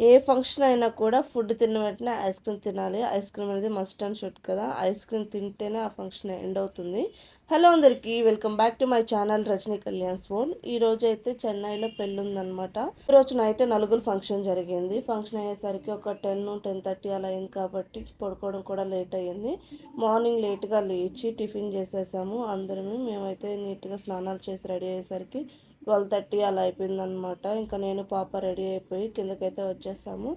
ఏ function అయినా కూడా food తిన్న వెంటనే ఐస్ క్రీమ్ తినాలి. ఐస్ క్రీమ్ అనేది మస్ట్ అండ్ షుడ్ కదా. ఐస్ క్రీమ్ తింటేనే ఆ ఫంక్షన్ ఎండ్ అవుతుంది. హలో అందరికీ welcome back to my channel Rajani Kalyan స్పోన్ ఈ రోజు అయితే చెన్నైలో పెళ్ళి ఉందనమాట రోజు నైట్ నలుగురు ఫంక్షన్ జరిగింది. ఫంక్షన్ అయ్యేసరికి ఒక టెన్ టెన్ థర్టీ అలా అయింది కాబట్టి పడుకోవడం కూడా లేట్ అయ్యింది. మార్నింగ్ లేట్గా లేచి టిఫిన్ చేసేసాము. అందరమే మేమైతే నీట్గా స్నానాలు చేసి రెడీ అయ్యేసరికి ట్వెల్వ్ థర్టీ అలా అయిపోయిందనమాట ఇంకా నేను పాప రెడీ అయిపోయి కిందకైతే వచ్చేసాము.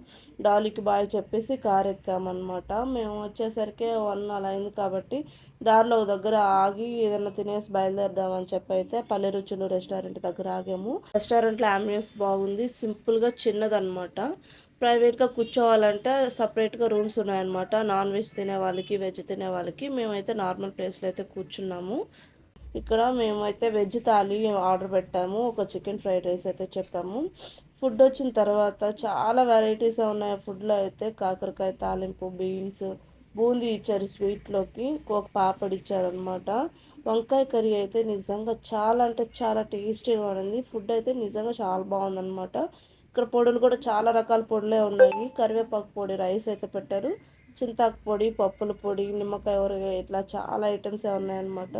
డాలీకి బాయ్ చెప్పేసి కార్ ఎక్కామన్నమాట. మేము వచ్చేసరికి వన్ అలా అయింది కాబట్టి దారిలో దగ్గర ఆగి ఏదైనా తినేసి బయలుదేరదామని చెప్పి అయితే పల్లె రుచులు రెస్టారెంట్ దగ్గర ఆగాము. రెస్టారెంట్లో అంబియన్స్ బాగుంది. సింపుల్గా చిన్నదనమాట ప్రైవేట్గా కూర్చోవాలంటే సపరేట్గా రూమ్స్ ఉన్నాయన్నమాట. నాన్ వెజ్ తినే వాళ్ళకి వెజ్ తినే వాళ్ళకి మేమైతే నార్మల్ ప్లేస్లో అయితే కూర్చున్నాము. ఇక్కడ మేమైతే వెజ్ థాలీ ఆర్డర్ పెట్టాము. ఒక చికెన్ ఫ్రైడ్ రైస్ అయితే చెప్పాము. ఫుడ్ వచ్చిన తర్వాత చాలా వెరైటీస్ ఉన్నాయి. ఫుడ్లో అయితే కాకరకాయ తాలింపు బీన్స్ బూందీ ఇచ్చారు స్వీట్లోకి. ఒక పాపడి ఇచ్చారనమాట వంకాయ కర్రీ అయితే నిజంగా చాలా అంటే చాలా టేస్టీగా ఉంది ఫుడ్ అయితే నిజంగా చాలా బాగుందనమాట ఇక్కడ పొడులు కూడా చాలా రకాల పొడులే ఉన్నాయి. కరివేపాకు పొడి రైస్ అయితే పెట్టారు. చింతాకు పొడి పప్పుల పొడి నిమ్మకాయ ఊరగాయ ఇట్లా చాలా ఐటమ్స్ ఉన్నాయన్నమాట.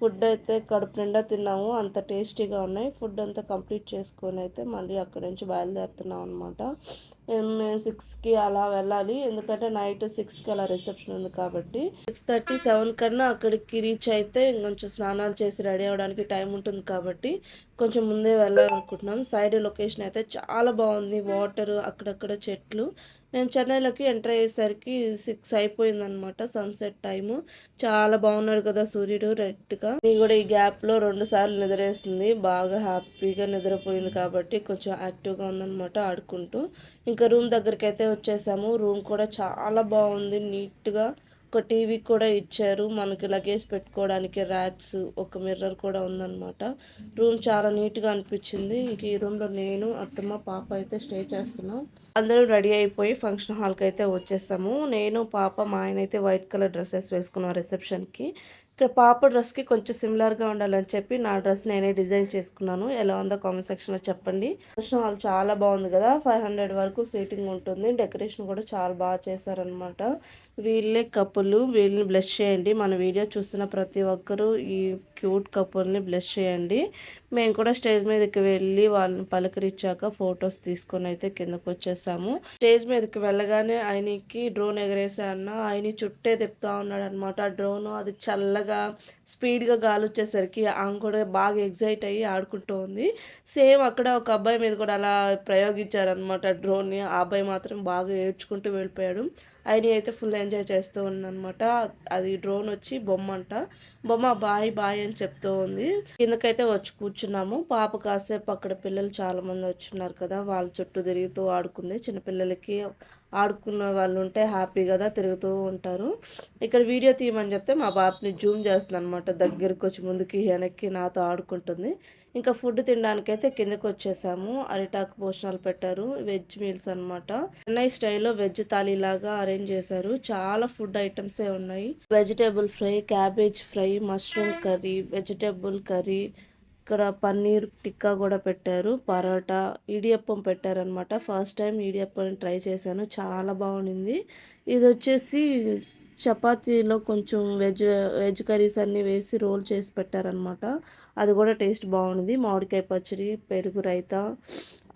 ఫుడ్ అయితే కడుపు నిండా తిన్నాము. అంత టేస్టీగా ఉన్నాయి. ఫుడ్ అంతా కంప్లీట్ చేసుకొని అయితే మళ్ళీ అక్కడి నుంచి బయలుదేరుతున్నాం అనమాట మేము సిక్స్కి అలా వెళ్ళాలి. ఎందుకంటే నైట్ సిక్స్కి అలా రిసెప్షన్ ఉంది కాబట్టి. సిక్స్ థర్టీ సెవెన్ కన్నా అక్కడికి రీచ్ అయితే ఇంకొంచెం స్నానాలు చేసి రెడీ అవ్వడానికి టైం ఉంటుంది కాబట్టి కొంచెం ముందే వెళ్ళాలనుకుంటున్నాం. సైడ్ లొకేషన్ అయితే చాలా బాగుంది. వాటర్ అక్కడక్కడ చెట్లు. మేము చెన్నైలోకి ఎంటర్ అయ్యేసరికి సిక్స్ అయిపోయిందనమాట సన్సెట్ టైము. చాలా బాగున్నాడు కదా సూర్యుడు. రెడ్గా నీ కూడా ఈ గ్యాప్లో రెండు సార్లు నిద్రేస్తుంది బాగా హ్యాపీగా నిద్రపోయింది కాబట్టి కొంచెం యాక్టివ్గా ఉందనమాట ఆడుకుంటూ. ఇంకా రూమ్ దగ్గరికి అయితే వచ్చేసాము. రూమ్ కూడా చాలా బాగుంది. నీట్గా ఒక టీవీ కూడా ఇచ్చారు. మనకి లగేజ్ పెట్టుకోవడానికి ర్యాక్స్ ఒక మిర్రర్ కూడా ఉందన్నమాట. రూమ్ చాలా నీట్గా అనిపించింది. ఇంక ఈ రూమ్లో నేను అత్తమ్మ పాప అయితే స్టే చేస్తున్నాం. అందరూ రెడీ అయిపోయి ఫంక్షన్ హాల్కి అయితే వచ్చేసాము. నేను పాప మా ఆయన అయితే వైట్ కలర్ డ్రెస్సెస్ వేసుకున్నాం రిసెప్షన్కి. ఇక్కడ పాప డ్రెస్కి కొంచెం సిమిలర్గా ఉండాలని చెప్పి నా డ్రెస్ నేనే డిజైన్ చేసుకున్నాను. ఎలా ఉందో కామెంట్ సెక్షన్లో చెప్పండి. ఫంక్షన్ హాల్ చాలా బాగుంది కదా. ఫైవ్ హండ్రెడ్ వరకు సీటింగ్ ఉంటుంది. డెకరేషన్ కూడా చాలా బాగా చేశారనమాట వీళ్ళే కప్పులు వీళ్ళని బ్లెస్ చేయండి. మన వీడియో చూస్తున్న ప్రతి ఒక్కరూ ఈ క్యూట్ కపుల్ని బ్లెస్ చేయండి. మేము కూడా స్టేజ్ మీదకి వెళ్ళి వాళ్ళని పలకరించాక ఫొటోస్ తీసుకొని అయితే కిందకు వచ్చేసాము. స్టేజ్ మీదకి వెళ్ళగానే ఆయనకి డ్రోన్ ఎగరేసా అన్న ఆయన చుట్టే తిప్పుతా ఉన్నాడు అనమాట డ్రోన్ అది చల్లగా స్పీడ్గా గాలి వచ్చేసరికి ఆమె కూడా బాగా ఎగ్జైట్ అయ్యి ఆడుకుంటూ ఉంది. సేమ్ అక్కడ ఒక అబ్బాయి మీద కూడా అలా ప్రయోగించారనమాట డ్రోన్ని. ఆ అబ్బాయి మాత్రం బాగా ఏడ్చుకుంటూ వెళ్ళిపోయాడు. ఆయన అయితే ఫుల్ ఎంజాయ్ చేస్తూ ఉందనమాట అది డ్రోన్ వచ్చి బొమ్మ అంట బొమ్మ బాయ్ బాయ్ అని చెప్తూ ఉంది. కిందకైతే వచ్చి కూర్చున్నాము. పాప కాసేపు అక్కడ పిల్లలు చాలామంది వచ్చున్నారు కదా. వాళ్ళ చుట్టూ తిరుగుతూ ఆడుకుంది. చిన్నపిల్లలకి ఆడుకున్న వాళ్ళు ఉంటే హ్యాపీ కదా తిరుగుతూ ఉంటారు. ఇక్కడ వీడియో తీయమని చెప్తే మా బాబుని జూమ్ చేస్తుంది అనమాట దగ్గరకు వచ్చి ముందుకి వెనక్కి నాతో ఆడుకుంటుంది. ఇంకా ఫుడ్ తినడానికైతే కిందకి వచ్చేసాము. అరిటాకు భోజనాలు పెట్టారు. వెజ్ మీల్స్ అనమాట చెన్నై స్టైల్లో వెజ్ థాలీ లాగా అరేంజ్ చేశారు. చాలా ఫుడ్ ఐటమ్సే ఉన్నాయి. Vegetable fry cabbage fry mushroom curry vegetable curry. ఇక్కడ పన్నీర్ టిక్కా కూడా పెట్టారు. పరోటా ఇడియప్పం పెట్టారనమాట ఫస్ట్ టైం ఇడియప్పం ట్రై చేశాను. చాలా బాగుంది ఇది వచ్చేసి చపాతీలో కొంచెం వెజ్ వెజ్ కర్రీస్ అన్నీ వేసి రోల్ చేసి పెట్టారనమాట అది కూడా టేస్ట్ బాగుంది. మామిడికాయ పచ్చడి పెరుగు రైత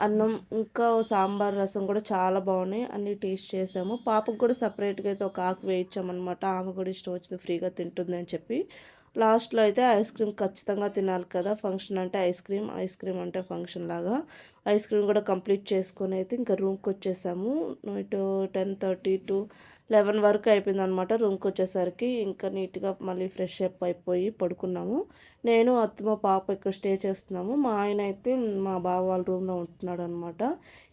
అన్నం ఇంకా సాంబార్ రసం కూడా చాలా బాగున్నాయి. అన్నీ టేస్ట్ చేసాము. పాపకు కూడా సపరేట్గా అయితే ఒక ఆకు వేయించామన్నమాట. ఆమె కూడా ఇష్టం వచ్చింది. ఫ్రీగా తింటుంది అని చెప్పి లాస్ట్లో అయితే ఐస్ క్రీమ్ ఖచ్చితంగా తినాలి కదా. ఫంక్షన్ అంటే ఐస్ క్రీమ్ ఐస్ క్రీమ్ అంటే ఫంక్షన్ లాగా. ఐస్ క్రీమ్ కూడా కంప్లీట్ చేసుకొని అయితే ఇంకా రూమ్కి వచ్చేసాము. Night ten thirty to eleven వరకు అయిపోయింది అనమాట రూమ్కి వచ్చేసరికి. ఇంకా నీట్గా మళ్ళీ ఫ్రెష్ అప్ అయిపోయి పడుకున్నాము. నేను అత్తమ్మ పాప ఇక్కడ స్టే చేస్తున్నాము. మా ఆయన అయితే మా బావ వాళ్ళ రూమ్లో ఉంటున్నాడు అనమాట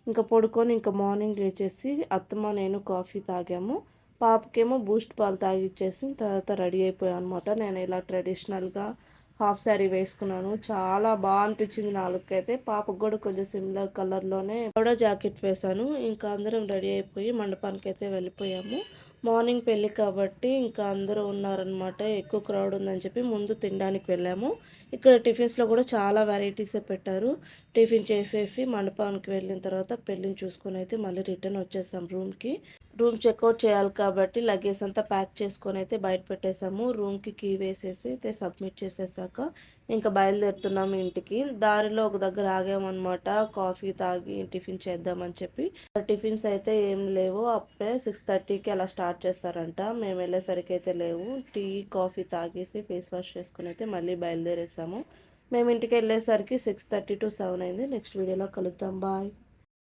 ఇంకా పడుకొని ఇంకా మార్నింగ్ లేచేసి అత్తమ్మ నేను కాఫీ తాగాము. పాపకేమో బూస్ట్ పాలు తాగిచ్చేసి తర్వాత రెడీ అయిపోయాను అనమాట నేను ఇలా ట్రెడిషనల్గా హాఫ్ శారీ వేసుకున్నాను. చాలా బాగా అనిపించింది నాలుగు అయితే. పాపకు కూడా కొంచెం సిమిలర్ కలర్లోనే కూడా జాకెట్ వేశాను. ఇంకా అందరం రెడీ అయిపోయి మండపానికి అయితే వెళ్ళిపోయాము. మార్నింగ్ పెళ్ళి కాబట్టి ఇంకా అందరూ ఉన్నారనమాట ఎక్కువ క్రౌడ్ ఉందని చెప్పి ముందు తినడానికి వెళ్ళాము. ఇక్కడ టిఫిన్స్లో కూడా చాలా వెరైటీసే పెట్టారు. టిఫిన్ చేసేసి మండపానికి వెళ్ళిన తర్వాత పెళ్ళిని చూసుకొని అయితే మళ్ళీ రిటర్న్ వచ్చేసాం రూమ్కి. రూమ్ చెక్అవుట్ చేయాలి కాబట్టి లగేజ్ అంతా ప్యాక్ చేసుకొని అయితే బయట పెట్టేసాము. రూమ్కి కీ వేసేసి అయితే సబ్మిట్ చేసేసాక ఇంకా బయలుదేరుతున్నాము ఇంటికి. దారిలో ఒక దగ్గర ఆగామన్నమాట. కాఫీ తాగి టిఫిన్ చేద్దామని చెప్పి. టిఫిన్స్ అయితే ఏం లేవు. అప్పుడే సిక్స్ థర్టీకి అలా స్టార్ట్ చేస్తారంట. మేము వెళ్ళేసరికి అయితే లేవు. టీ కాఫీ తాగేసి ఫేస్ వాష్ చేసుకుని అయితే మళ్ళీ బయలుదేరేసాము. మేము ఇంటికి వెళ్ళేసరికి సిక్స్ థర్టీ టు సెవెన్ అయింది. నెక్స్ట్ వీడియోలో కలుద్దాం. బాయ్.